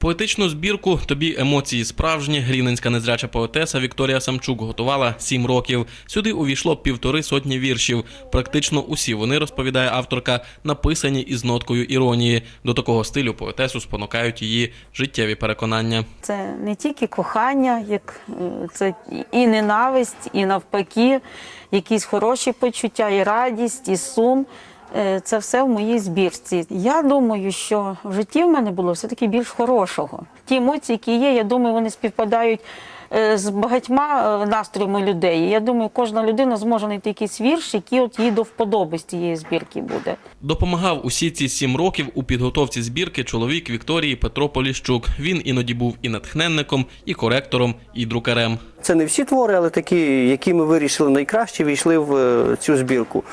Поетичну збірку Тобі емоції справжні рівненська незряча поетеса Вікторія Самчук готувала сім років. Сюди увійшло півтори сотні віршів. Практично усі вони, розповідає авторка, написані із ноткою іронії. До такого стилю поетесу спонукають її життєві переконання. Це не тільки кохання, як е, це і ненависть, і навпаки, якісь хороші почуття, і радість, і сум. Е, Це все в моїй збірці. Я думаю, що в житті в мене було все-таки більш хорошого. Ті емоції, які є, я думаю, вони співпадають з багатьма е, настроями людей. Я думаю, кожна людина зможе знайти якийсь вірш, який от їй до вподоби з цієї збірки буде. Допомагав усі ці сім років у підготовці збірки чоловік Вікторії Петро Поліщук. Він іноді був і натхненником, і коректором, і друкарем. Це не всі твори, але такі, які ми вирішили найкраще, війшли в е, цю збірку.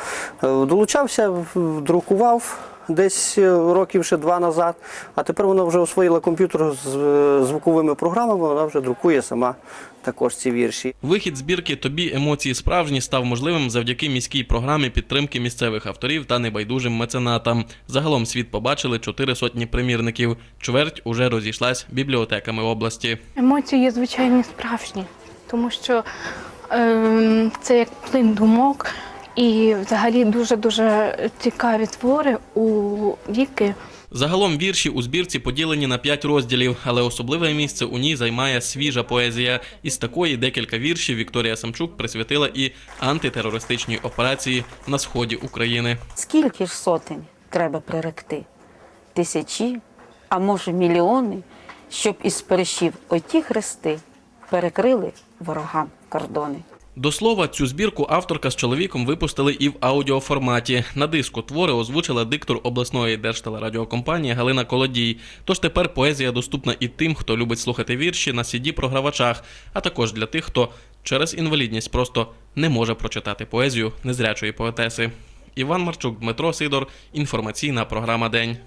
Е, Долучався, друкував десь е, років ще два назад, а тепер вона вже освоїла комп'ютер з е, звуковими програмами, вона вже друкує сама також ці вірші. Вихід збірки Тобі емоції справжні став можливим завдяки міській програмі підтримки місцевих авторів та небайдужим меценатам. Загалом світ побачили чотири сотні примірників. Чверть уже розійшлась бібліотеками області. Емоції є звичайні справжні, тому що ем, це як плин думок, і взагалі дуже дуже цікаві твори у віки. Загалом вірші у збірці поділені на п'ять розділів, але особливе місце у ній займає свіжа поезія. Із такої декілька віршів Вікторія Самчук присвятила і антитерористичній операції на сході України. Скільки ж сотень треба приректи? Тисячі, а може мільйони, щоб із перешів оті хрести перекрили ворогам кордони. До слова, цю збірку авторка з чоловіком випустили і в аудіоформаті. На диску твори озвучила диктор обласної держтелерадіокомпанії Галина Колодій. Тож тепер поезія доступна і тим, хто любить слухати вірші на CD-програвачах, а також для тих, хто через інвалідність просто не може прочитати поезію незрячої поетеси. Іван Марчук, Дмитро Сидор. Інформаційна програма День.